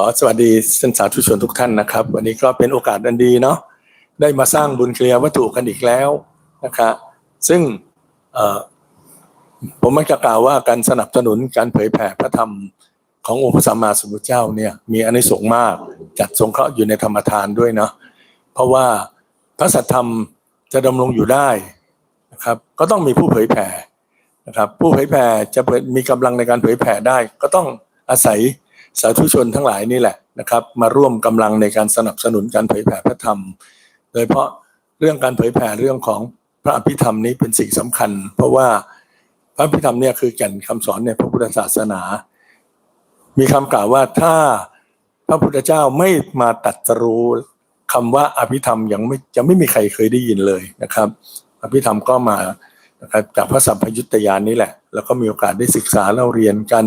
อสวัสดีท่านสาธุชนทุกท่านนะครับ วันนี้ก็เป็นโอกาสอันดีเนาะได้มาสร้างบุญเคลียร์วัตถุกันอีกแล้วนะครับซึ่งเอ่อผมมักจะกล่าวว่าการสนับสนุนการเผยแผ่พระธรรมขององค์พระสัมมาสัมพุทธเจ้าเนี่ยมีอนิสงส์มากจัดสงเคราะห์อยู่ในธรรมทานด้วยเนาะเพราะว่าพระสัทธรรมจะดำรงอยู่ได้นะครับ ก็ต้องมีผู้เผยแผ่นะครับ ผู้เผยแผ่จะมีกำลังในการเผยแผ่ได้ ก็ต้องอาศัย สาธุชนทั้งหลายนี่แหละนะครับมาร่วมกำลังในการสนับสนุนการเผยแผ่พระธรรม โดยเฉพาะเรื่องการเผยแผ่เรื่องของพระอภิธรรมนี้เป็นสิ่งสำคัญ เพราะว่าพระอภิธรรมเนี่ยคือแก่นคำสอนในพระพุทธศาสนา มีคำกล่าวว่าถ้าพระพุทธเจ้าไม่มาตัดสรู้คำว่าอภิธรรมยังไม่จะไม่มีใครเคยได้ยินเลยนะครับ อภิธรรมก็มานะครับจากพระสัมพยุตตยานนี้แหละ แล้วก็มีโอกาสได้ศึกษาเล่าเรียนกัน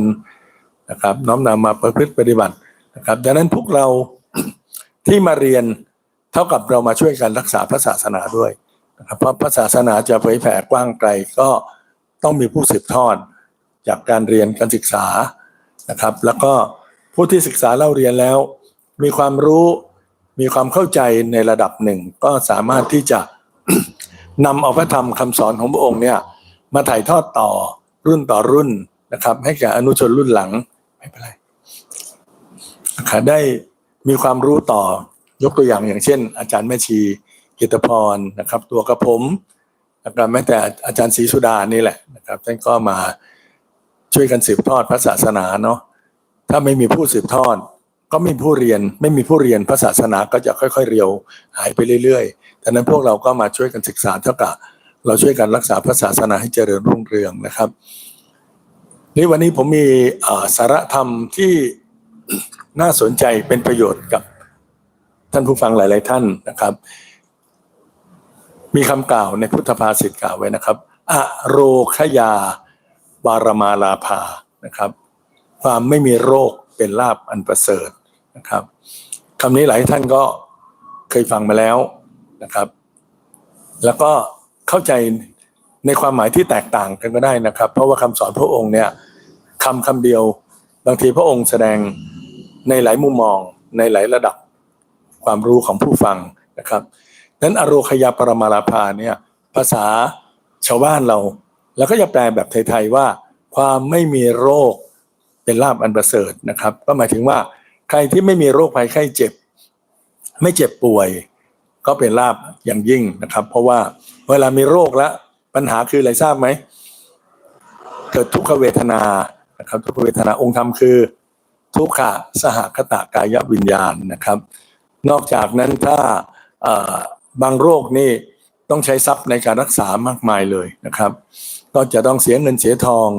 นะครับน้อมนำมาประพฤติปฏิบัตินะครับดังนั้นพวกเราที่มาเรียนเท่ากับเรามาช่วยกันรักษาพระศาสนาด้วยนะครับเพราะพระศาสนาจะเผยแผ่กว้างไกลก็ต้องมีผู้สืบทอดจากการเรียนการศึกษานะครับ แล้วก็ผู้ที่ศึกษาเล่าเรียนแล้ว มีความรู้มีความเข้าใจในระดับหนึ่ง ก็สามารถที่จะนำเอาพระธรรมคำสอนของพระองค์เนี่ยมาถ่ายทอดต่อรุ่นต่อรุ่นนะครับ ให้แก่อนุชนรุ่นหลัง ไม่เป็นไรนะครับได้มีความรู้ต่อยกตัวอย่างอย่างเช่น อาจารย์แม่ชีกิตพรนะครับ ตัวกระผมนะครับแม้แต่อาจารย์ศรีสุดานี่แหละนะครับท่านก็มาช่วยกันสืบทอดพระศาสนาเนาะถ้าไม่มีผู้สืบทอด ก็ไม่มีผู้เรียน ไม่มีผู้เรียนพระศาสนาก็จะค่อย ๆ เรียวหายไปเรื่อยๆดังนั้นพวกเราก็มาช่วยกันศึกษาเท่ากับเราช่วยกันรักษาพระศาสนาให้เจริญรุ่งเรืองนะครับ นี่วันนี้ผมมีสาระธรรมที่น่าสนใจเป็นประโยชน์กับท่านผู้ฟังหลาย ๆ ท่านนะครับ มีคำกล่าวในพุทธภาษิตกล่าวไว้นะครับอะโรคยาวารมาลาภานะครับ ความไม่มีโรคเป็นลาบอันประเสริฐนะครับคำนี้หลายท่านก็เคยฟังมาแล้วนะครับ แล้วก็เข้าใจ ในความหมายที่แตกต่างกันก็ได้นะครับ เพราะว่าคำสอนพระองค์เนี่ยคำคำเดียว บางทีพระองค์แสดงในหลายมุมมอง ในหลายระดับความรู้ของผู้ฟังนะครับนั้นอโรคยาปรมาลาภาเนี่ยภาษาชาวบ้านเราแล้วก็จะแปลแบบไทยๆว่า ความไม่มีโรคเป็นลาบอันประเสริฐนะครับ ก็หมายถึงว่าใครที่ไม่มีโรคภัยไข้เจ็บ ไม่เจ็บป่วย ก็เป็นลาบอย่างยิ่งนะครับ เพราะว่าเวลามีโรคแล้ว ปัญหาคืออะไรทราบไหม เกิดทุกขเวทนานะครับทุกขเวทนาองค์ธรรมคือ ทุกขะสหคตากายวิญญาณนะครับ นอกจากนั้นถ้าบางโรคนี่ต้องใช้ทรัพย์ในการรักษามากมายเลยนะครับ ก็จะต้องเสียเงินเสียทอง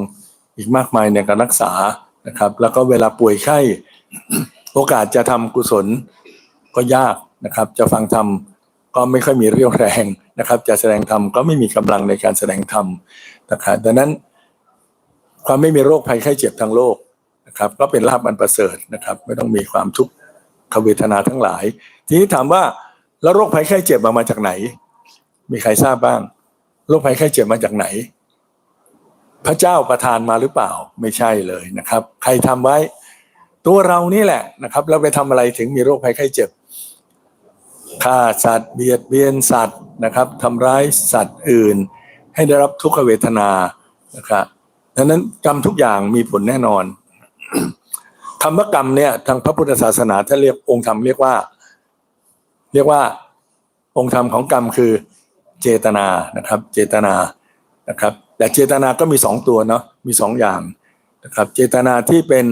อีกมากมายในการรักษานะครับ แล้วก็เวลาป่วยไข้โอกาสจะทำกุศลก็ยากนะครับ จะฟังธรรมก็ไม่ค่อยมีเรี่ยวแรง นะครับ จะแสดงธรรมก็ไม่มีกำลังในการแสดงธรรมนะครับดังนั้นความไม่มีโรคภัยไข้เจ็บทางโลกนะครับ ก็เป็นลาบอันประเสริฐนะครับ ไม่ต้องมีความทุกขเวทนาทั้งหลาย ทีนี้ถามว่าแล้วโรคภัยไข้เจ็บมามาจากไหน มีใครทราบบ้าง โรคภัยไข้เจ็บมาจากไหน พระเจ้าประทานมาหรือเปล่า ไม่ใช่เลยนะครับ ใครทำไว้ ตัวเรานี่แหละนะครับ เราไปทำอะไรถึงมีโรคภัยไข้เจ็บ ฆ่าสัตว์เบียดเบียนสัตว์นะครับทำร้ายสัตว์อื่น ให้ได้รับทุกขเวทนานะครับดังนั้นกรรมทุกอย่างมีผลแน่นอนคำว่ากรรมเนี่ยทางพระพุทธศาสนาท่าเรียกองค์ธรรมเรียกว่า เรียกว่าองค์ธรรมของกรรมคือเจตนานะครับ เจตนานะครับ แต่เจตนาก็มีสองตัวเนาะมีสองอย่างนะครับ เจตนาที่เป็น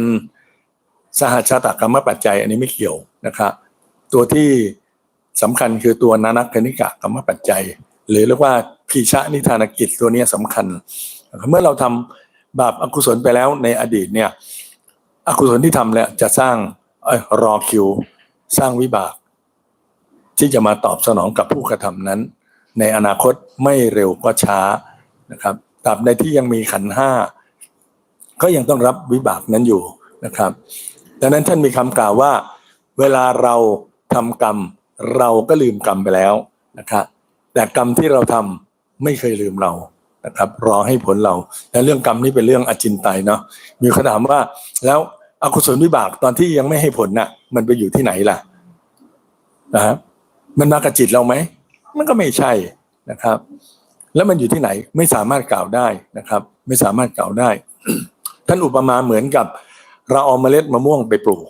สหชาตกรรมปัจจัย อันนี้ไม่เกี่ยวนะครับ ตัวที่ สำคัญคือตัวนานักคณิกะกรรมปัจจัย หรือเรียกว่าพีชะนิทานกิจตัวนี้สำคัญ เมื่อเราทำบาปอกุศลไปแล้วในอดีตเนี่ยอกุศลที่ทำแล้วจะสร้างอรอคิว สร้างวิบาก ที่จะมาตอบสนองกับผู้กระทำนั้น ในอนาคตไม่เร็วก็ช้านะครับตราบใดที่ยังมีขันห้าก็ยังต้องรับวิบากนั้นอยู่นะครับ ดังนั้นท่านมีคำกล่าวว่า เวลาเราทำกรรม เราก็ลืมกรรมไปแล้วนะครับแต่กรรมที่เราทำไม่เคยลืมเรานะครับ รอให้ผลเรา และเรื่องกรรมนี่เป็นเรื่องอจินไตยเนาะมีคำถามว่า แล้วอกุศลวิบากตอนที่ยังไม่ให้ผลน่ะ มันไปอยู่ที่ไหนล่ะนะครับมันมากับจิตเราไหมมันก็ไม่ใช่นะครับ แล้วมันอยู่ที่ไหนไม่สามารถกล่าวได้นะครับ ไม่สามารถกล่าวได้ ท่านอุปมาเหมือนกับ เราเอาเมล็ดมะม่วงไปปลูก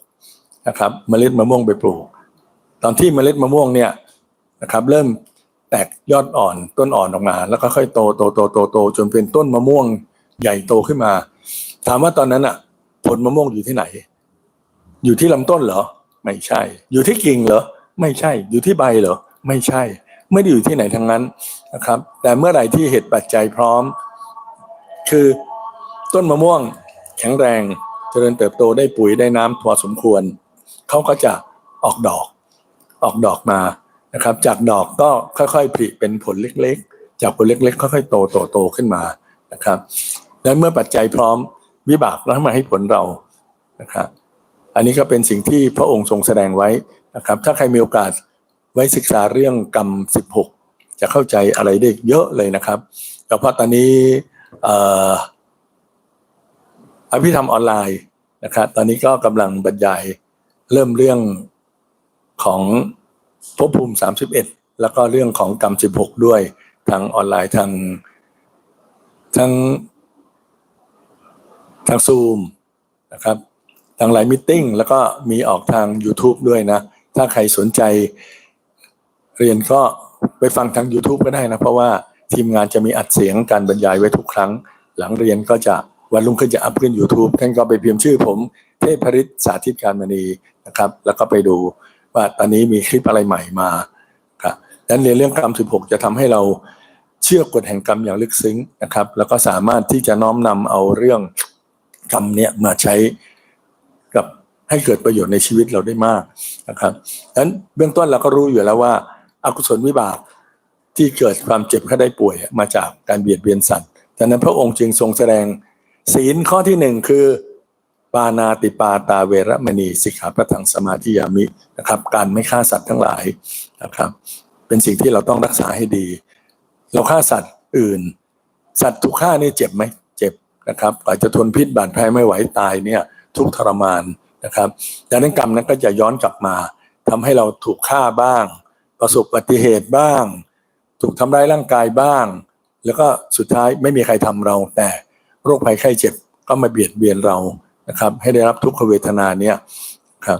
นะครับ เมล็ดมะม่วงไปปลูก ตอนที่เมล็ดมะม่วงเนี่ยนะครับ เริ่มแตกยอดอ่อนต้นอ่อนออกมา แล้วก็ค่อยโตโตโตโตโตจนเป็นต้นมะม่วงใหญ่โตขึ้นมา ถามว่าตอนนั้นอะ ผลมะม่วงอยู่ที่ไหน อยู่ที่ลำต้นเหรอ ไม่ใช่ อยู่ที่กิ่งเหรอ ไม่ใช่ อยู่ที่ใบเหรอ ไม่ใช่ ไม่ได้อยู่ที่ไหนทั้งนั้นนะครับ แต่เมื่อไหร่ที่เหตุปัจจัยพร้อม คือต้นมะม่วงแข็งแรง เจริญเติบโตได้ปุ๋ยได้น้ำพอสมควรเขาก็จะออกดอก ออกดอกมานะครับ จากดอกก็ค่อยๆผลิเป็นผลเล็กๆ จากผลเล็กๆ ค่อยๆโตโตโตขึ้นมานะครับ และเมื่อปัจจัยพร้อมวิบากแล้วมาให้ผลเรานะครับ อันนี้ก็เป็นสิ่งที่พระองค์ทรงแสดงไว้นะครับ ถ้าใครมีโอกาสไว้ศึกษาเรื่องกรรม 16 จะเข้าใจอะไรได้เยอะเลยนะครับแต่เพราะตอนนี้ออภิธรรมออนไลน์นะครับ ตอนนี้ก็กำลังบรรยายเริ่มเรื่อง ของภพภูมิ 31 แล้วก็เรื่องของกรรม 16 ด้วยทางออนไลน์ทางทางทางซูมนะครับทางไลน์มิทติ้งแล้วก็มีออกทาง YouTube ด้วยนะ ถ้าใครสนใจเรียนก็ไปฟังทาง YouTube ก็ได้นะ เพราะว่าทีมงานจะมีอัดเสียงการบรรยายไว้ทุกครั้ง หลังเรียนก็จะวันรุ่งขึ้นจะอัพขึ้น YouTube ท่านก็ไปพิมพ์ชื่อผมเทพริศสาธิตการมณีนะครับ แล้วก็ไปดู ว่าตอนนี้มีคลิปอะไรใหม่มาครับดังนั้นเรียนเรื่องกรรม 16 จะทำให้เราเชื่อกฎแห่งกรรมอย่างลึกซึ้งนะครับ แล้วก็สามารถที่จะน้อมนำเอาเรื่องกรรมเนี่ยมาใช้กับให้เกิดประโยชน์ในชีวิตเราได้มากนะครับดังนั้นเบื้องต้นเราก็รู้อยู่แล้วว่าอากุศลวิบากที่เกิดความเจ็บไข้ได้ป่วยมาจากการเบียดเบียนสัตว์ดังนั้นพระองค์จึงทรงแสดงศีลข้อที่หนึ่งคือ ปานาติปาตาเวรมณีสิกขาปะทังสมาธิยามินะครับ การไม่ฆ่าสัตว์ทั้งหลายนะครับ เป็นสิ่งที่เราต้องรักษาให้ดี เราฆ่าสัตว์อื่น สัตว์ถูกฆ่านี่เจ็บไหมเจ็บนะครับอาจจะทนพิษบาดแผลไม่ไหวตายเนี่ยทุกทรมานนะครับดังนั้นกรรมนั้นก็จะย้อนกลับมาทำให้เราถูกฆ่าบ้าง ประสบอุบัติเหตุบ้าง ถูกทำร้ายร่างกายบ้าง แล้วก็สุดท้ายไม่มีใครทำเราแต่โรคภัยไข้เจ็บก็มาเบียดเบียนเรา นะครับ ให้ได้รับทุกขเวทนาเนี่ยครับ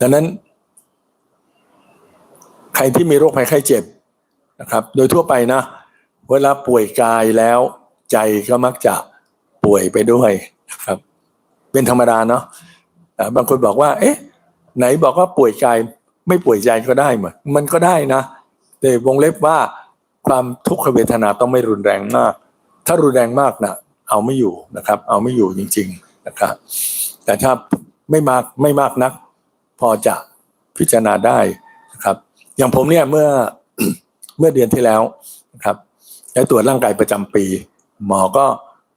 ดังนั้น ใครที่มีโรคภัยไข้เจ็บนะครับ โดยทั่วไปนะ เวลาป่วยกายแล้วใจก็มักจะป่วยไปด้วยนะครับ เป็นธรรมดาเนาะบางคนบอกว่า เอ๊ะ ไหนบอกว่าป่วยกายไม่ป่วยใจก็ได้เหมือนมันก็ได้นะ แต่วงเล็บว่าความทุกขเวทนาต้องไม่รุนแรงมาก ถ้ารุนแรงมากนะเอาไม่อยู่นะครับ เอาไม่อยู่จริง ๆ นะครับแต่ถ้าไม่มากไม่มากนัก พอจะพิจารณาได้นะครับ อย่างผมเนี่ยเมื่อเมื่อเดือนที่แล้วนะครับได้ตรวจร่างกายประจำปี หมอก็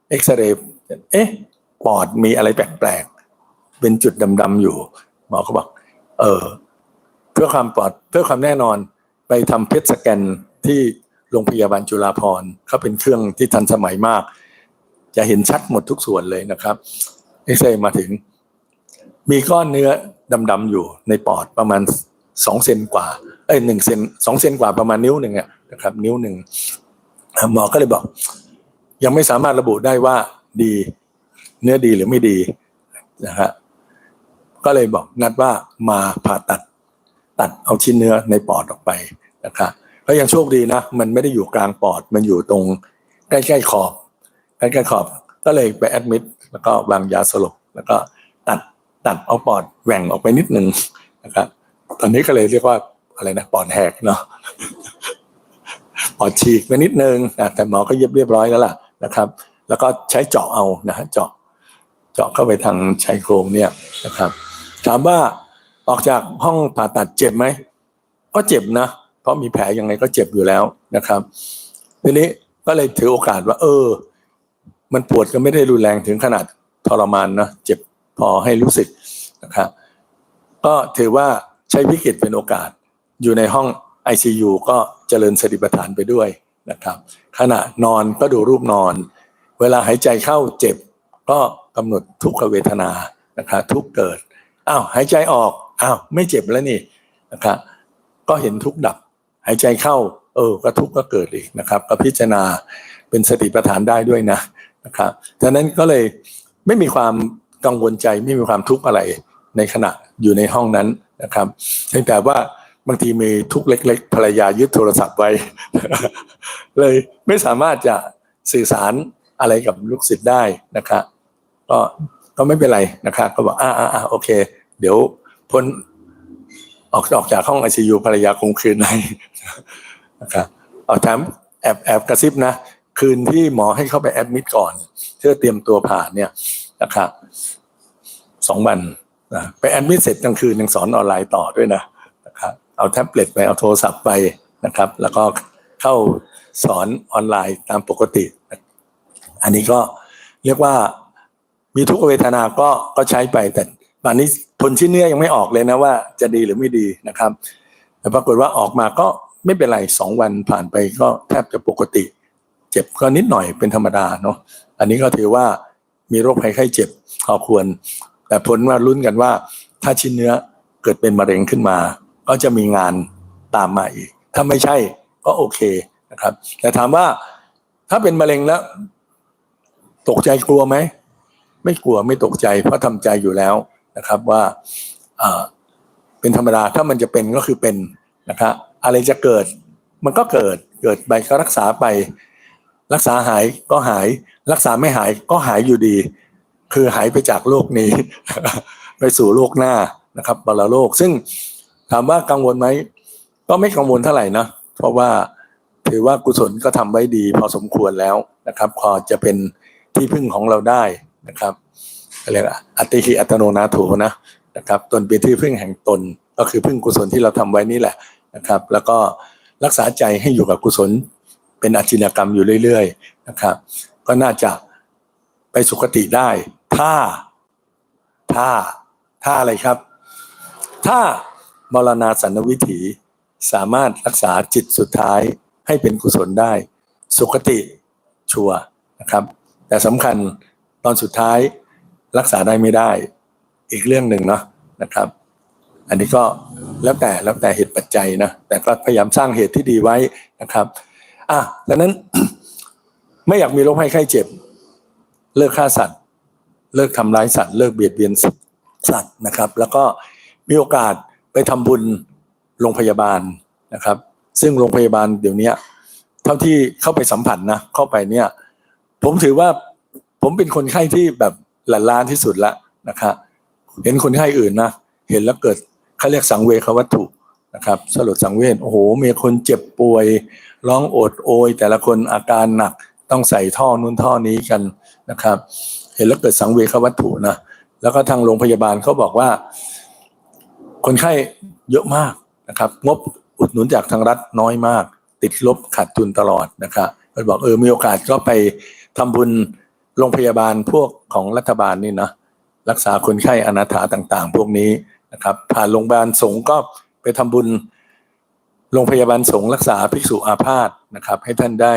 เอ็กซเรย์เอ๊ะปอดมีอะไรแปลกๆเป็นจุดดำๆอยู่ หมอก็บอกเออเพื่อความปลอดเพื่อความแน่นอนไปทำเพชสแกนที่โรงพยาบาลจุฬาภรณ์เขาเป็นเครื่องที่ทันสมัยมาก จะเห็นชัดหมดทุกส่วนเลยนะครับ เอ็กซเรย์มาถึง มีก้อนเนื้อดำๆอยู่ในปอดประมาณสองเซนกว่า เอ้ยหนึ่งเซนสองเซนกว่าประมาณนิ้วหนึ่งนะครับ นิ้วหนึ่งหมอก็เลยบอก ยังไม่สามารถระบุได้ว่าดี เนื้อดีหรือไม่ดีนะฮะก็เลยบอกนัดว่ามาผ่าตัดตัดเอาชิ้นเนื้อในปอดออกไปนะครับแล้วยังโชคดีนะ มันไม่ได้อยู่กลางปอด มันอยู่ตรงใกล้ๆขอบใกล้ๆขอบ ก็เลยไปแอดมิด แล้วก็วางยาสลบแล้วก็ตัดตัดเอาปอดแหว่งออกไปนิดหนึ่งนะครับตอนนี้ก็เลยเรียกว่าอะไรนะปอดแหกเนาะปอดฉีกไปนิดนึงนะแต่หมอก็เย็บเรียบร้อยแล้วล่ะนะครับ แล้วก็ใช้เจาะเอานะฮะเจาะเจาะเข้าไปทางชายโครงเนี่ยนะครับ ถามว่าออกจากห้องผ่าตัดเจ็บไหมก็เจ็บนะ เพราะมีแผลยังไงก็เจ็บอยู่แล้วนะครับทีนี้ก็เลยถือโอกาสว่า เออ มันปวดก็ไม่ได้รุนแรงถึงขนาดทรมานนะเจ็บพอให้รู้สึกนะครับก็ถือว่าใช้วิกฤตเป็นโอกาส อยู่ในห้อง ICU ก็เจริญสติปัฏฐานไปด้วยนะครับขณะนอนก็ดูรูปนอน เวลาหายใจเข้าเจ็บ ก็กำหนดทุกขเวทนานะครับทุกเกิดอ้าวหายใจออกอ้าวไม่เจ็บแล้วนี่นะครับก็เห็นทุกข์ดับ หายใจเข้า เออก็ทุกข์ก็เกิดอีกนะครับก็พิจารณาเป็นสติปัฏฐานได้ด้วยนะ นะครับดังนั้นก็เลยไม่มีความกังวลใจไม่มีความทุกข์อะไรในขณะอยู่ในห้องนั้นนะครับเพียงแต่ว่าบางทีมีทุกข์เล็ก ๆ ภรรยายึดโทรศัพท์ไว้ เลยไม่สามารถจะสื่อสารอะไรกับลูกศิษย์ได้นะครับก็ก็ไม่เป็นไรนะครับก็บอกอ่าอ่าอ่าโอเค เดี๋ยวพ้นออกออกจากห้องไอซียูภรรยาคงคืนให้นะครับเอาแถมแอบแอบกระซิบนะ คืนที่หมอให้เข้าไปแอดมิดก่อน เพื่อเตรียมตัวผ่าเนี่ยนะครับสองวันนะไปแอดมิดเสร็จกลางคืนยังสอนออนไลน์ต่อด้วยนะนะครับเอาแท็บเล็ตไปเอาโทรศัพท์ไปนะครับ แล้วก็เข้าสอนออนไลน์ตามปกติ อันนี้ก็เรียกว่ามีทุกเวทนาก็ก็ใช้ไปแต่ตอนนี้ผลชิ้นเนื้อยังไม่ออกเลยนะว่าจะดีหรือไม่ดีนะครับ แต่ปรากฏว่าออกมาก็ไม่เป็นไรสองวันผ่านไปก็แทบจะปกติ เจ็บก็นิดหน่อยเป็นธรรมดาเนาะอันนี้ก็ถือว่ามีโรคภัยไข้เจ็บพอควร แต่ผลว่าลุ้นกันว่า ถ้าชิ้นเนื้อเกิดเป็นมะเร็งขึ้นมา ก็จะมีงานตามมาอีก ถ้าไม่ใช่ก็โอเคนะครับ แต่ถามว่าถ้าเป็นมะเร็งแล้ว ตกใจกลัวไหมไม่กลัวไม่ตกใจ เพราะทำใจอยู่แล้วนะครับว่าเป็นธรรมดาถ้ามันจะเป็นก็คือเป็นนะครับอะไรจะเกิดมันก็เกิดเกิดไปก็รักษาไป รักษาหายก็หาย รักษาไม่หายก็หายอยู่ดี คือหายไปจากโลกนี้ ไปสู่โลกหน้านะครับบรโลก ซึ่งถามว่ากังวลไหมก็ไม่กังวลเท่าไหร่นะเพราะว่าถือว่ากุศลก็ทำไว้ดี พอสมควรแล้วนะครับ พอจะเป็นที่พึ่งของเราได้นะครับเรียกอัติหิอัตโนนาโถนะนะครับตนเป็นที่พึ่งแห่งตนก็คือพึ่งกุศลที่เราทำไว้นี่แหละนะครับ แล้วก็รักษาใจให้อยู่กับกุศล เป็นอาชินกรรมอยู่เรื่อยๆนะครับ ก็น่าจะไปสุคติได้ ถ้า ถ้า ถ้าอะไรครับ ถ้ามรณาสันวิถีสามารถรักษาจิตสุดท้ายให้เป็นกุศลได้ สุคติชัวนะครับ แต่สำคัญตอนสุดท้ายรักษาได้ไม่ได้ อีกเรื่องหนึ่งเนาะนะครับ อันนี้ก็แล้วแต่แล้วแต่เหตุปัจจัยนะแต่ก็พยายามสร้างเหตุที่ดีไว้นะครับ อะดังนั้น ไม่อยากมีโรคภัยไข้เจ็บ เลิกฆ่าสัตว์ เลิกทำร้ายสัตว์ เลิกเบียดเบียนสัตว์นะครับ แล้วก็มีโอกาสไปทำบุญโรงพยาบาลนะครับ ซึ่งโรงพยาบาลเดี๋ยวนี้เท่าที่เข้าไปสัมผัสนะเข้าไปเนี่ย ผมถือว่าผมเป็นคนไข้ที่แบบหลั่นล้านที่สุดละนะครับเห็นคนไข้อื่นนะเห็นแล้วเกิดเขาเรียกสังเวชวัตถุ นะครับสลดสังเวชโอ้โห มีคนเจ็บป่วย ร้องโอดโอย แต่ละคนอาการหนักต้องใส่ท่อนู้นท่อนี้กันนะครับ เห็นแล้วเกิดสังเวชวัตถุนะแล้วก็ทางโรงพยาบาลเขาบอกว่า คนไข้เยอะมากนะครับ งบอุดหนุนจากทางรัฐน้อยมาก ติดลบขาดทุนตลอดนะครับเขาบอกเออมีโอกาสก็ไปทำบุญโรงพยาบาลพวกของรัฐบาลนี่นะรักษาคนไข้อนาถาต่างๆ พวกนี้นะครับ ผ่านโรงพยาบาลสงก็ ไปทำบุญโรงพยาบาลสงฆ์รักษาภิกษุอาพาธนะครับ ให้ท่านได้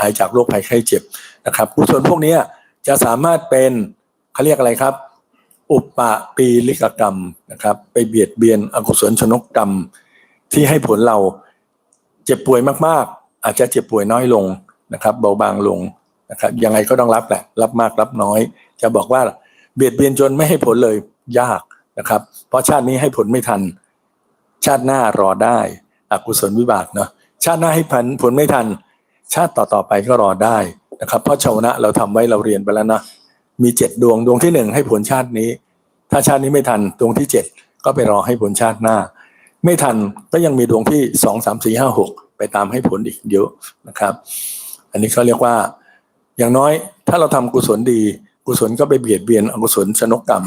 หายจากโรคภัยไข้เจ็บนะครับกุศลพวกนี้จะสามารถเป็นเขาเรียกอะไรครับ อุปปะปีลิกกรรมนะครับ ไปเบียดเบียนอกุศลชนกกรรม ที่ให้ผลเราเจ็บป่วยมากๆ อาจจะเจ็บป่วยน้อยลงนะครับ เบาบางลงนะครับ ยังไงก็ต้องรับแหละรับมากรับน้อย จะบอกว่าเบียดเบียนจนไม่ให้ผลเลยยากนะครับ เพราะชาตินี้ให้ผลไม่ทัน ชาติหน้ารอได้ อกุศลวิบากเนาะชาติหน้าให้ผลผลไม่ทัน ชาติต่อๆไปก็รอได้นะครับ เพราะชาวนะเราทำไว้เราเรียนไปแล้วนะมีเจ็ดดวงดวงที่หนึ่งให้ผลชาตินี้ ถ้าชาตินี้ไม่ทันดวงที่เจ็ดก็ไปรอให้ผลชาติหน้า ไม่ทันก็ยังมีดวงที่สองสามสี่ห้าหกไปตามให้ผลอีกเยอะนะครับ อันนี้เขาเรียกว่า อย่างน้อยถ้าเราทำกุศลดี กุศลก็ไปเบียดเบียนอกุศลชนกกรรม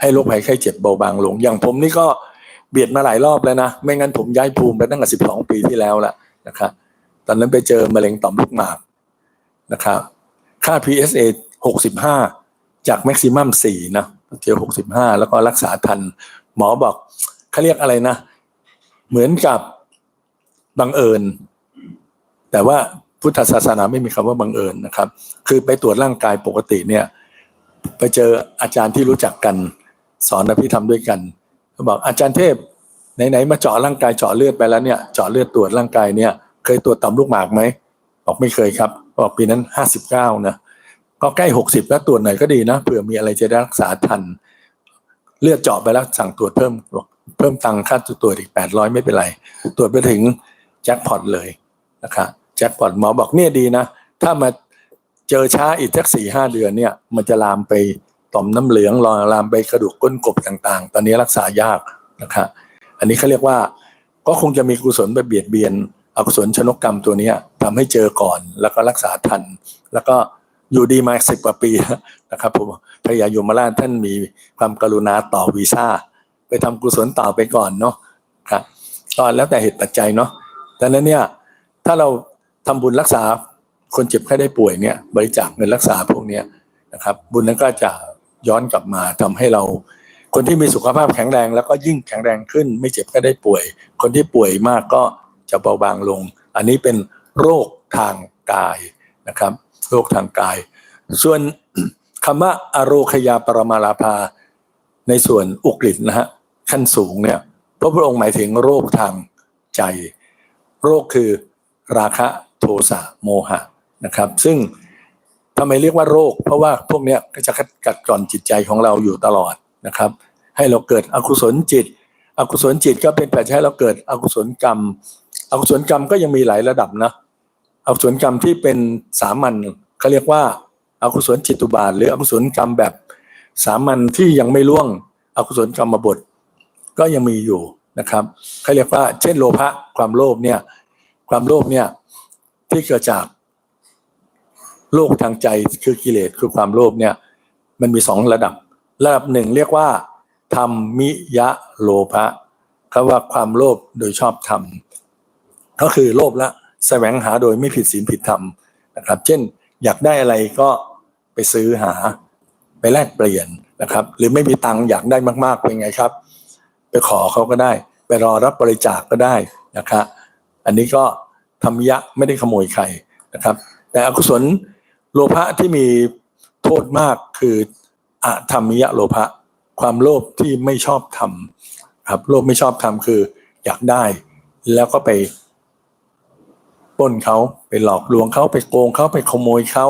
ให้โรคภัยไข้เจ็บเบาบางลง อย่างผมนี่ก็ เบียดมาหลายรอบแล้วนะ ไม่งั้นผมย้ายภูมิไปตั้งแต่สิบสองปีที่แล้วละนะครับ ตอนนั้นไปเจอมะเร็งต่อมลูกหมากนะครับ ค่า PSA หกสิบห้าจากแม็กซิมัมสี่นะเจอหกสิบห้าแล้วก็รักษาทัน หมอบอกเขาเรียกอะไรนะ เหมือนกับบังเอิญ แต่ว่าพุทธศาสนาไม่มีคำว่าบังเอิญนะครับ คือไปตรวจร่างกายปกติเนี่ย ไปเจออาจารย์ที่รู้จักกัน สอนอภิธรรมด้วยกัน บอกอาจารย์เทพไหนๆมาเจาะร่างกายเจาะเลือดไปแล้วเนี่ยเจาะเลือดตรวจร่างกายเนี่ย เคยตรวจต่อมลูกหมากไหมบอกไม่เคยครับบอกปีนั้นห้าสิบเก้านะก็ใกล้หกสิบแล้วตรวจหน่อยก็ดีนะเผื่อมีอะไรจะได้รักษาทัน เลือดเจาะไปแล้วสั่งตรวจเพิ่มบอกเพิ่มตังค่าตรวจอีกแปดร้อยไม่เป็นไร ตรวจไปถึงแจ็คพอตเลยนะครับแจ็คพอตหมอบอกเนี่ยดีนะ ถ้ามาเจอช้าอีกสักสี่ห้าเดือนเนี่ย มันจะลามไป ต่อมน้ำเหลืองรอลามไปกระดูกก้นกบต่างๆ ตอนนี้รักษายากนะครับอันนี้เขาเรียกว่าก็คงจะมีกุศลไปเบียดเบียนอกุศลชนกกรรมตัวนี้ยทำให้เจอก่อนแล้วก็รักษาทัน แล้วก็อยู่ดีมาสิบกว่าปีนะครับผมพระยายมราชท่านมีความกรุณาต่อวีซ่า ไปทำกุศลต่อไปก่อนเนาะครับก็แล้วแต่เหตุปัจจัยเนาะดังนั้นเนี่ยถ้าเราทำบุญรักษาคนเจ็บไข้ได้ป่วยเนี่ยบริจาคเงินรักษาพวกนี้นะครับ บุญนั้นก็จะ ย้อนกลับมาทำให้เรา คนที่มีสุขภาพแข็งแรงแล้วก็ยิ่งแข็งแรงขึ้น ไม่เจ็บไข้ได้ป่วย คนที่ป่วยมากก็จะเบาบางลง อันนี้เป็นโรคทางกายนะครับ โรคทางกาย ส่วนคำว่าอโรคยาปรมาลาภาในส่วนอุกฤษนะฮะขั้นสูงเนี่ยพระพุทธองค์หมายถึงโรคทางใจ โรคคือราคะโทสะโมหะนะครับ ซึ่ง ทำไมเรียกว่าโรค เพราะว่าพวกเนี้ยก็จะกัดกร่อนจิตใจของเราอยู่ตลอดนะครับ ให้เราเกิดอกุศลจิต อกุศลจิตก็เป็นปัจจัยให้เราเกิดอกุศลกรรม อกุศลกรรมก็ยังมีหลายระดับนะอกุศลกรรมที่เป็นสามัญเขาเรียกว่าอากุศลจิตตุบาท หรืออกุศลกรรมแบบสามัญที่ยังไม่ล่วงอกุศลกรรมบท ก็ยังมีอยู่นะครับเขาเรียกว่า เช่นโลภะความโลภเนี่ยความโลภเนี่ยที่เกิดจาก โลภทางใจคือกิเลสคือความโลภเนี่ย มันมีสองระดับ ระดับหนึ่งเรียกว่าธรรมิยะโลภะคำว่าความโลภโดยชอบธรรมก็คือโลภละแสวงหาโดยไม่ผิดศีลผิดธรรมนะครับ เช่น อยากได้อะไรก็ไปซื้อหาไปแลกเปลี่ยนนะครับ หรือไม่มีตังค์อยากได้มากๆเป็นไงครับ ไปขอเขาก็ได้ ไปรอรับบริจาคก็ได้นะครับอันนี้ก็ธรรมยะไม่ได้ขโมยใครนะครับ แต่อกุศล โลภะที่มีโทษมากคืออธรรมยะโลภะความโลภที่ไม่ชอบทำครับโลภไม่ชอบทำคืออยากได้ แล้วก็ไปป้นเขาไปหลอกลวงเขาไปโกงเขาไปขโมยเขา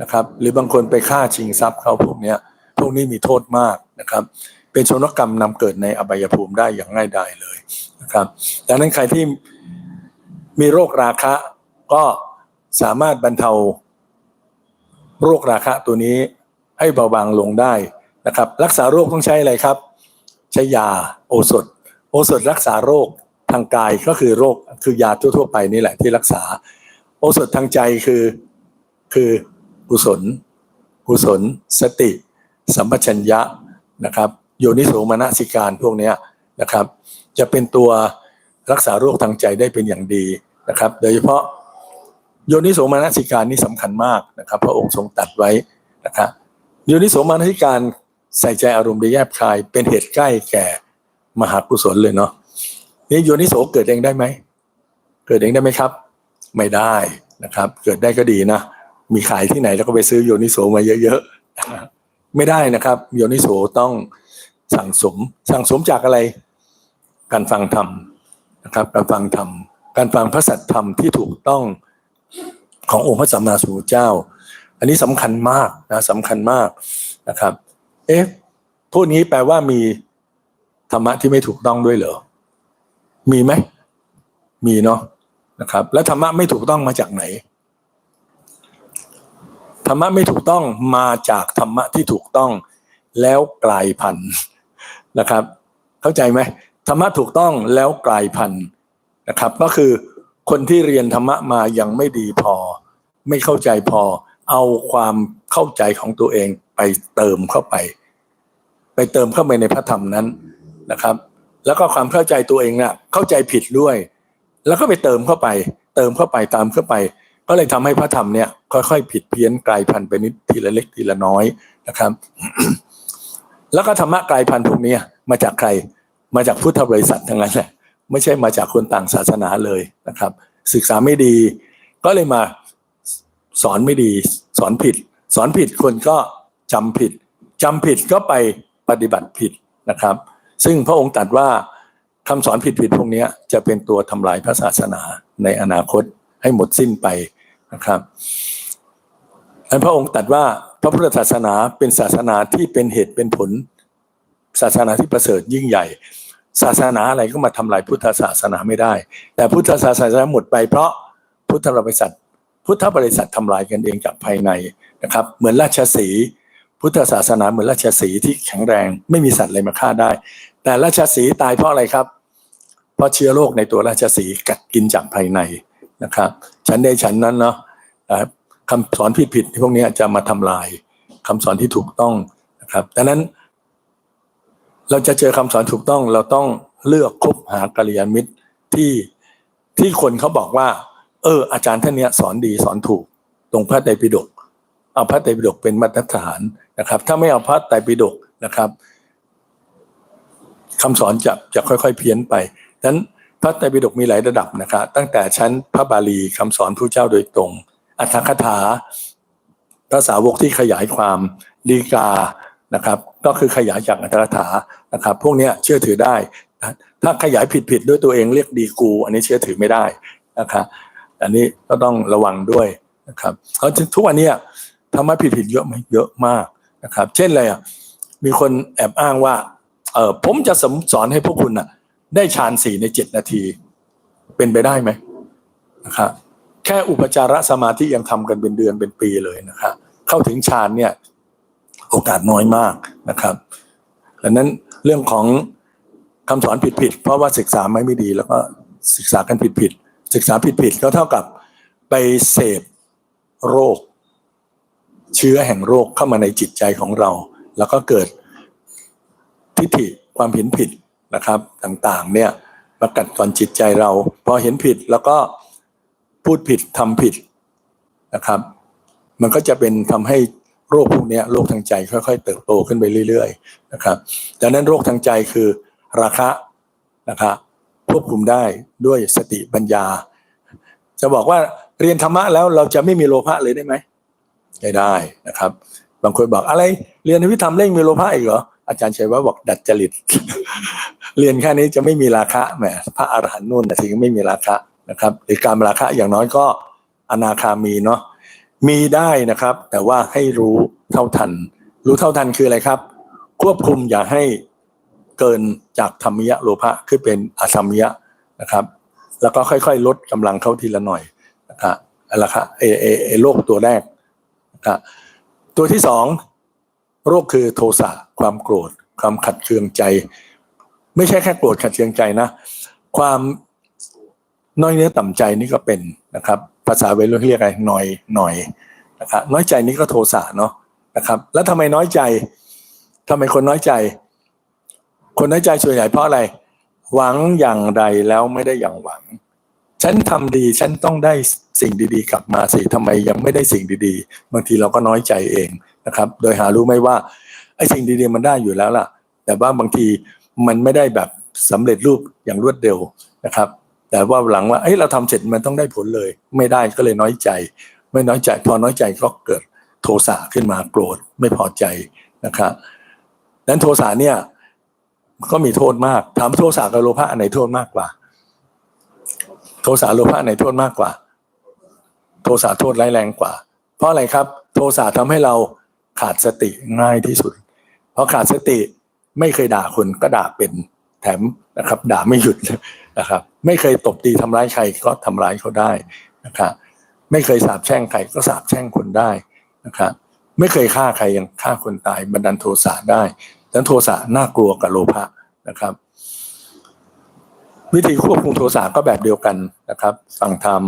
นะครับ หรือบางคนไปฆ่าชิงทรัพย์เขาพวกนี้พวกนี้มีโทษมากนะครับ เป็นชนกรรมนำเกิดในอบายภูมิได้อย่างง่ายดายเลยนะครับดังนั้นใครที่มีโรคราคะก็สามารถบรรเทา โรคราคะตัวนี้ให้เบาบางลงได้นะครับ รักษาโรคต้องใช้อะไรครับ ใช้ยาโอสถ โอสถรักษาโรคทางกายก็คือโรคคือยาทั่ว ๆ ไปนี่แหละที่รักษา โอสถทางใจคือคือกุศล กุศล สติ สัมปชัญญะนะครับ โยนิโสมนสิการพวกนี้นะครับ จะเป็นตัวรักษาโรคทางใจได้เป็นอย่างดีนะครับ โดยเฉพาะ โยนิโสมานสิการนี่สำคัญมากนะครับ พระองค์ทรงตัดไว้นะครับโยนิโสมานสิการใส่ใจอารมณ์ได้แยบคาย เป็นเหตุใกล้แก่มหากุศลเลยเนาะนี่โยนิโสเกิดเองได้ไหมเกิดเองได้ไหมครับ ไม่ได้นะครับ เกิดได้ก็ดีนะมีขายที่ไหนแล้วก็ไปซื้อโยนิโสมาเยอะๆไม่ได้นะครับโยนิโสต้องสั่งสม สั่งสมจากอะไร การฟังธรรมนะครับ การฟังธรรมการฟังพระสัจธรรมที่ถูกต้อง ขององค์พระสัมมาสัมพุทธเจ้า อันนี้สำคัญมากนะสำคัญมากนะครับ เอ๊ะพูดนี้แปลว่ามีธรรมะที่ไม่ถูกต้องด้วยเหรอ มีไหม มีเนาะนะครับ แล้วธรรมะไม่ถูกต้องมาจากไหน ธรรมะไม่ถูกต้องมาจากธรรมะที่ถูกต้อง แล้วกลายพันธุ์นะครับ เข้าใจไหมธรรมะถูกต้องแล้วกลายพันธุ์นะครับ ก็คือ คนที่เรียนธรรมะมายังไม่ดีพอ ไม่เข้าใจพอ เอาความเข้าใจของตัวเองไปเติมเข้าไป ไปเติมเข้าไปในพระธรรมนั้นนะครับ แล้วก็ความเข้าใจตัวเองน่ะเข้าใจผิดด้วย แล้วก็ไปเติมเข้าไป เติมเข้าไปตามเข้าไป ก็เลยทำให้พระธรรมเนี่ยค่อยๆ ผิดเพี้ยนกลายพันธุ์ไปนิดทีละเล็กทีละน้อยนะครับ แล้วก็ธรรมะกลายพันธุ์พวกนี้มาจากใครมาจากพุทธบริษัททั้งนั้นแหละ ไม่ใช่มาจากคนต่างศาสนาเลยนะครับ ศึกษาไม่ดี ก็เลยมาสอนไม่ดีสอนผิด สอนผิดคนก็จำผิดจำผิดก็ไปปฏิบัติผิดนะครับ ซึ่งพระองค์ตรัสว่าคำสอนผิดๆพวกนี้จะเป็นตัวทำลายพระศาสนาในอนาคตให้หมดสิ้นไปนะครับอันพระองค์ตรัสว่าพระพุทธศาสนาเป็นศาสนาที่เป็นเหตุเป็นผล ศาสนาที่ประเสริฐยิ่งใหญ่ ศาสนาอะไรก็มาทำลายพุทธศาสนาไม่ได้ แต่พุทธศาสนาหมดไปเพราะพุทธบริษัท พุทธบริษัททำลายกันเองจากภายในนะครับ เหมือนราชสีพุทธศาสนาเหมือนราชสีที่แข็งแรง ไม่มีสัตว์อะไรมาฆ่าได้ แต่ราชสีตายเพราะอะไรครับ เพราะเชื้อโรคในตัวราชสีกัดกินจากภายในนะครับ ฉันได้ฉันนั้นเนาะคำสอนผิดๆที่พวกนี้จะมาทำลายคำสอนที่ถูกต้องนะครับดังนั้น เราจะเจอคำสอนถูกต้องเราต้องเลือกคบหากัลยาณมิตรที่ที่คนเขาบอกว่า เออ อาจารย์ท่านเนี้ยสอนดีสอนถูก ตรงพระไตรปิฎกเอาพระไตรปิฎกเป็นมาตรฐานนะครับ ถ้าไม่เอาพระไตรปิฎกนะครับคำสอนจะจะค่อย ๆ เพี้ยนไปดังนั้นพระไตรปิฎกมีหลายระดับนะครับ ตั้งแต่ชั้นพระบาลีคำสอนผู้เจ้าโดยตรง อัตถคถาภาษาวกที่ขยายความดีกา นะครับก็คือขยายจากอัตถกถานะครับ พวกนี้เชื่อถือได้ ถ้าขยายผิดๆด้วยตัวเองเรียกดีกู อันนี้เชื่อถือไม่ได้นะครับอันนี้ก็ต้องระวังด้วยนะครับเขาทุกวันนี้ยธรรมะผิดๆเยอะไหมเยอะมากนะครับ เช่นอะไรอะมีคนแอบอ้างว่าเออผมจะสอนให้พวกคุณน่ะ ได้ฌานสี่ในเจ็ดนาที เป็นไปได้ไหมนะครับแค่อุปจารสมาธิยังทำกันเป็นเดือนเป็นปีเลยนะครับเข้าถึงฌานเนี่ย โอกาสน้อยมากนะครับดังนั้นเรื่องของคำสอนผิดๆ เพราะว่าศึกษาไม่ไม่ดี แล้วก็ศึกษากันผิดๆ ศึกษาผิดๆ ก็เท่ากับไปเสพโรค เชื้อแห่งโรคเข้ามาในจิตใจของเรา แล้วก็เกิดทิฏฐิความเห็นผิดนะครับต่างๆเนี่ยมากัดก่อนจิตใจเรา พอเห็นผิดแล้วก็พูดผิดทำผิดนะครับ มันก็จะเป็นทำให้ โรคพวกนี้โรคทางใจค่อยๆ เติบโตขึ้นไปเรื่อยๆนะครับดังนั้นโรคทางใจคือราคะนะครับควบคุมได้ด้วยสติปัญญา จะบอกว่าเรียนธรรมะแล้วเราจะไม่มีโลภะเลยได้ไหมไม่ได้นะครับ บางคนบอกอะไรเรียนวิธรรมเร่งมีโลภะอีกเหรออาจารย์ชัยว่าบอกดัดจริต เรียนแค่นี้จะไม่มีราคะแหมพระอรหันต์นู่นนะถึงไม่มีราคะนะครับหรือการราคะอย่างน้อยก็อนาคามีเนาะ มีได้นะครับ แต่ว่าให้รู้เท่าทัน รู้เท่าทันคืออะไรครับ ควบคุมอย่าให้เกินจากธรรมิยะโลภะขึ้นเป็นอธรรมิยะนะครับ แล้วก็ค่อยๆ ลดกำลังเข้าทีละหน่อยนะครับอะไรครับเอเอเอโรคตัวแรกนะครับตัวที่สองโรคคือโทสะความโกรธ ความขัดเคืองใจ ไม่ใช่แค่โกรธขัดเคืองใจนะ ความน้อยเนื้อต่ำใจนี่ก็เป็นนะครับ ภาษาเวรุ่นเรียกอะไรหน่อยหน่อยนะครับน้อยใจนี่ก็โทสะเนาะนะครับ แล้วทำไมน้อยใจทำไมคนน้อยใจ คนน้อยใจส่วนใหญ่เพราะอะไร หวังอย่างใดแล้วไม่ได้อย่างหวัง ฉันทำดีฉันต้องได้สิ่งดีๆ กลับมาสิทำไมยังไม่ได้สิ่งดีๆ บางทีเราก็น้อยใจเองนะครับ โดยหารู้ไหมว่าไอ้สิ่งดีๆมันได้อยู่แล้วล่ะ แต่ว่าบางทีมันไม่ได้แบบสำเร็จรูปอย่างรวดเร็วนะครับ แต่ว่าหลังว่าเอ้ยเราทำเสร็จมันต้องได้ผลเลย ไม่ได้ก็เลยน้อยใจ ไม่น้อยใจ พอน้อยใจก็เกิดโทสะขึ้นมาโกรธไม่พอใจนะครับนั้นโทสะเนี่ยก็มีโทษมากถามโทสะกับโลภะอันไหนโทษมากกว่า โทสะโลภะอันไหนโทษมากกว่า โทสะโทษร้ายแรงกว่า เพราะอะไรครับ โทสะทำให้เราขาดสติง่ายที่สุด เพราะขาดสติไม่เคยด่าคนก็ด่าเป็นแถมนะครับ ด่าไม่หยุด นะครับ ไม่เคยตบตีทำร้ายใครก็ทำร้ายเขาได้นะครับไม่เคยสาบแช่งใครก็สาบแช่งคนได้นะครับไม่เคยฆ่าใครยังฆ่าคนตายบันดาลโทสะได้ดังนั้นโทสะน่ากลัวกับโลภะนะครับ วิธีควบคุมโทสะก็แบบเดียวกันนะครับฟังธรรม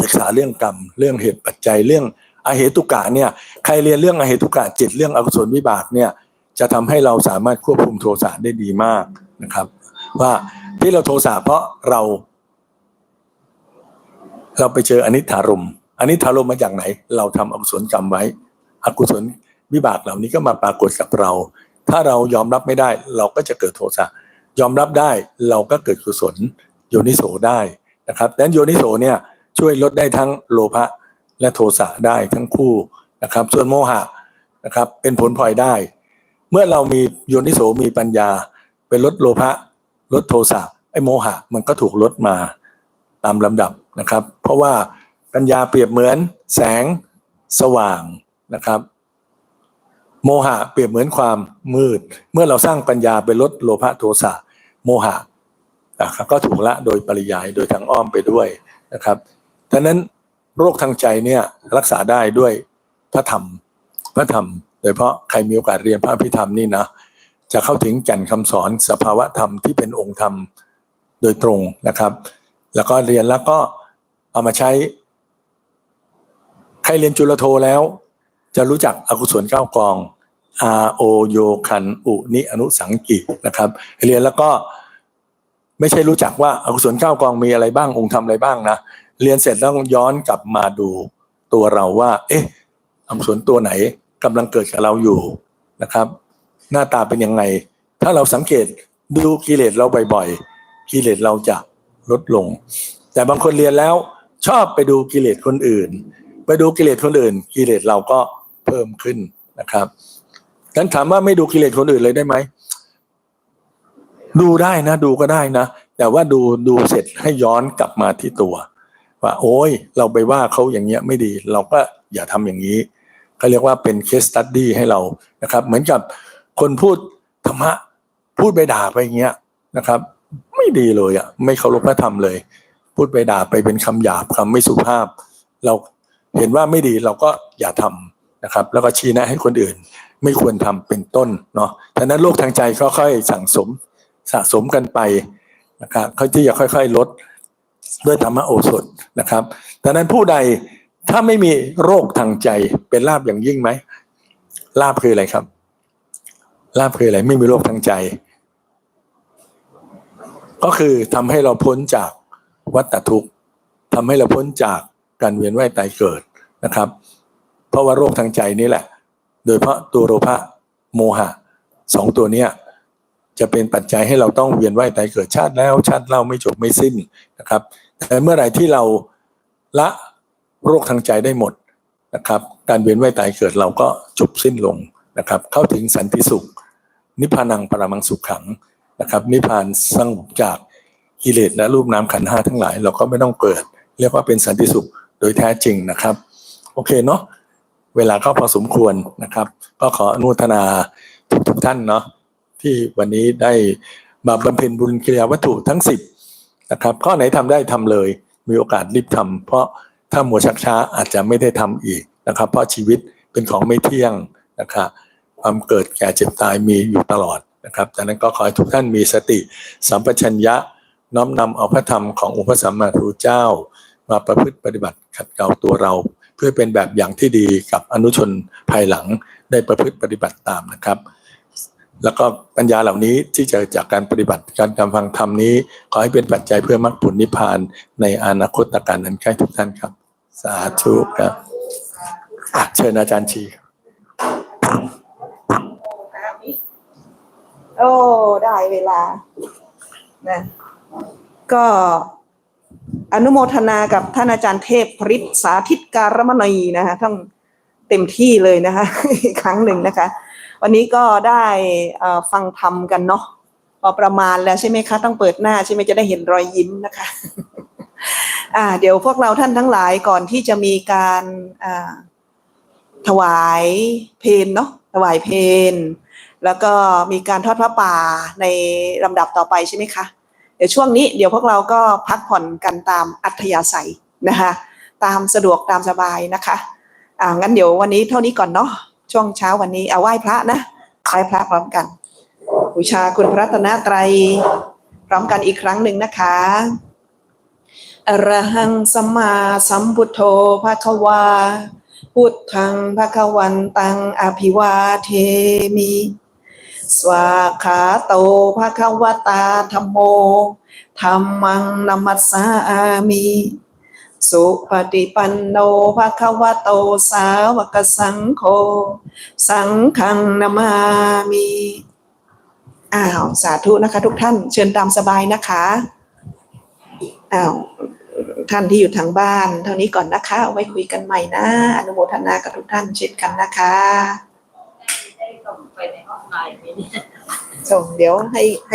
ศึกษาเรื่องกรรม เรื่องเหตุปัจจัยเรื่องอเหตุกะเนี่ยใครเรียนเรื่องอเหตุกะจิตเรื่องอกุศลวิบากเนี่ยจะทำให้เราสามารถควบคุมโทสะได้ดีมากนะครับ ว่า ที่เราโทสะเพราะเรา เราไปเจออนิถารมอนิถารมมาจากไหน เราทำอกุศลกรรมไว้ อกุศลวิบากเหล่านี้ก็มาปรากฏกับเรา ถ้าเรายอมรับไม่ได้ เราก็จะเกิดโทสะยอมรับได้เราก็เกิดกุศลโยนิโสได้นะครับดังนั้นโยนิโสเนี่ยช่วยลดได้ทั้งโลภะและโทสะได้ทั้งคู่นะครับ ส่วนโมหะนะครับเป็นผลพลอยได้ เมื่อเรามีโยนิโสมีปัญญาเป็นลดโลภะลดโทสะ อ้โมหะมันก็ถูกลดมาตามลำดับนะครับ เพราะว่าปัญญาเปรียบเหมือนแสงสว่างนะครับ โมหะเปรียบเหมือนความมืด เมื่อเราสร้างปัญญาไปลดโลภะโทสะโมหะนะครับก็ถูกละโดยปริยายโดยทางอ้อมไปด้วยนะครับดังนั้นโรคทางใจเนี่ยรักษาได้ด้วยพระธรรมพระธรรม โดยเฉพาะใครมีโอกาสเรียนพระพิธรรมนี่นะจะเข้าถึงแก่นคำสอนสภาวะธรรมที่เป็นองค์ธรรม ดยตรงนะครับ แล้วก็เรียนแล้วก็เอามาใช้ ใครเรียนจุลโทแล้ว จะรู้จักอกุศลเก้ากอง R O โอโยคันอุนิอนุสังกินะครับ เรียนแล้วก็ไม่ใช่รู้จักว่าอกุศลเก้ากองมีอะไรบ้างองค์ธรรมอะไรบ้างนะเรียนเสร็จต้องย้อนกลับมาดูตัวเราว่า เอ๊ะอกุศลตัวไหนกำลังเกิดกับเราอยู่นะครับ หน้าตาเป็นยังไง ถ้าเราสังเกตดูกิเลสเราบ่อยๆ กิเลสเราจะลดลง แต่บางคนเรียนแล้วชอบไปดูกิเลสคนอื่น ไปดูกิเลสคนอื่น กิเลสเราก็เพิ่มขึ้นนะครับงั้นถามว่าไม่ดูกิเลสคนอื่นเลยได้ไหมดูได้นะ ดูก็ได้นะ แต่ว่าดูดูเสร็จให้ย้อนกลับมาที่ตัว ว่า โอ้ยเราไปว่าเขาอย่างเงี้ยไม่ดี เราก็อย่าทำอย่างนี้เขาเรียกว่าเป็น case study ให้เรานะครับ เหมือนกับคนพูดธรรมะพูดไปด่าไปอย่างเงี้ยนะครับ ไม่ดีเลยอะ ไม่เคารพพระธรรมเลย พูดไปด่าไปเป็นคำหยาบคำไม่สุภาพ เราเห็นว่าไม่ดีเราก็อย่าทำนะครับ แล้วก็ชี้แนะให้คนอื่น ไม่ควรทำเป็นต้นเนาะฉะนั้นโรคทางใจก็ค่อยสั่งสมสะสมกันไปนะครับเขาที่จะค่อย ๆ ลดด้วยธรรมโอสถนะครับดังนั้นผู้ใดถ้าไม่มีโรคทางใจเป็นลาบอย่างยิ่งไหมลาบคืออะไรครับลาบคืออะไรไม่มีโรคทางใจ ก็คือทำให้เราพ้นจากวัฏทุกข์ทำให้เราพ้นจากการเวียนว่ายตายเกิดนะครับ เพราะว่าโรคทางใจนี่แหละ โดยเพราะตัวโลภะโมหะสองตัวเนี้ยจะเป็นปัจจัยให้เราต้องเวียนว่ายตายเกิดชาติแล้วชาติเล่าไม่จบไม่สิ้นนะครับ แต่เมื่อไหร่ที่เราละโรคทางใจได้หมดนะครับ การเวียนว่ายตายเกิดเราก็จบสิ้นลงนะครับ เข้าถึงสันติสุข นิพพานังปรมังสุขขัง นะครับนิพพานสงบจากกิเลสและรูปนามขันธ์ห้าทั้งหลาย เราก็ไม่ต้องเกิด เรียกว่าเป็นสันติสุขโดยแท้จริงนะครับ โอเคเนาะเวลาก็พอสมควรนะครับ ก็ขออนุทนาทุกทุกท่านเนาะที่วันนี้ได้มาบำเพ็ญบุญกิริยาวัตถุทั้งสิบนะครับข้อไหนทำได้ทำเลย มีโอกาสรีบทำเพราะถ้ามัวชักช้าอาจจะไม่ได้ทำอีกนะครับ เพราะชีวิตเป็นของไม่เที่ยงนะครับความเกิดแก่เจ็บตายมีอยู่ตลอด นะครับดังนั้นก็ขอให้ทุกท่านมีสติสัมปชัญญะน้อมนำเอาพระธรรมขององค์พระสัมมาสัมพุทธเจ้า มาประพฤติปฏิบัติขัดเกลาตัวเรา เพื่อเป็นแบบอย่างที่ดีกับอนุชนภายหลังได้ประพฤติปฏิบัติตามนะครับ แล้วก็ปัญญาเหล่านี้ที่จะจากการปฏิบัติการการฟังธรรมนี้ ขอให้เป็นปัจจัยเพื่อมรรคผลนิพพานในอนาคตการนั้นใกล้ทุกท่านครับ สาธุครับเชิญอาจารย์ชี โอ้ ได้เวลา นะ ก็อนุโมทนากับท่านอาจารย์เทพพริษสาธิตการมณีนะคะทั้งเต็มที่เลยนะคะอีกครั้งหนึ่งนะคะ วันนี้ก็ได้ฟังธรรมกันเนาะพอประมาณแล้วใช่ไหมคะ ต้องเปิดหน้าใช่ไหมจะได้เห็นรอยยิ้มนะคะอ่าเดี๋ยวพวกเราท่านทั้งหลายก่อนที่จะมีการถวายเพลเนาะถวายเพล แล้วก็มีการทอดพระป่าในลำดับต่อไปใช่ไหมคะ เดี๋ยวช่วงนี้เดี๋ยวพวกเราก็พักผ่อนกันตามอัธยาศัยนะคะตามสะดวกตามสบายนะคะอ่างั้นเดี๋ยววันนี้เท่านี้ก่อนเนาะช่วงเช้าวันนี้เอาไหว้พระนะไหว้พระพร้อมกันบูชาคุณพระรัตนตรพร้อมกันอีกครั้งหนึ่งนะคะอรหังสัมมาสัมพุทโธภะคะวาพุทธังภะคะวันตังอภิวาเทมิ สวาขาโตภะคะวตาธัมโมธัมมังนัมมัสสามิสุปฏิปันโนภะคะวะโตสาวกสังโฆสังฆังนามามิอ้าวสาธุนะคะ ทุกท่านเชิญตามสบายนะคะอ้าวท่านที่อยู่ทางบ้าน เท่านี้ก่อนนะคะเอาไว้คุยกันใหม่นะ อนุโมทนากับทุกท่านเช่นกันนะคะายไหมเนี่ย ส่งเดี๋ยวให้ให้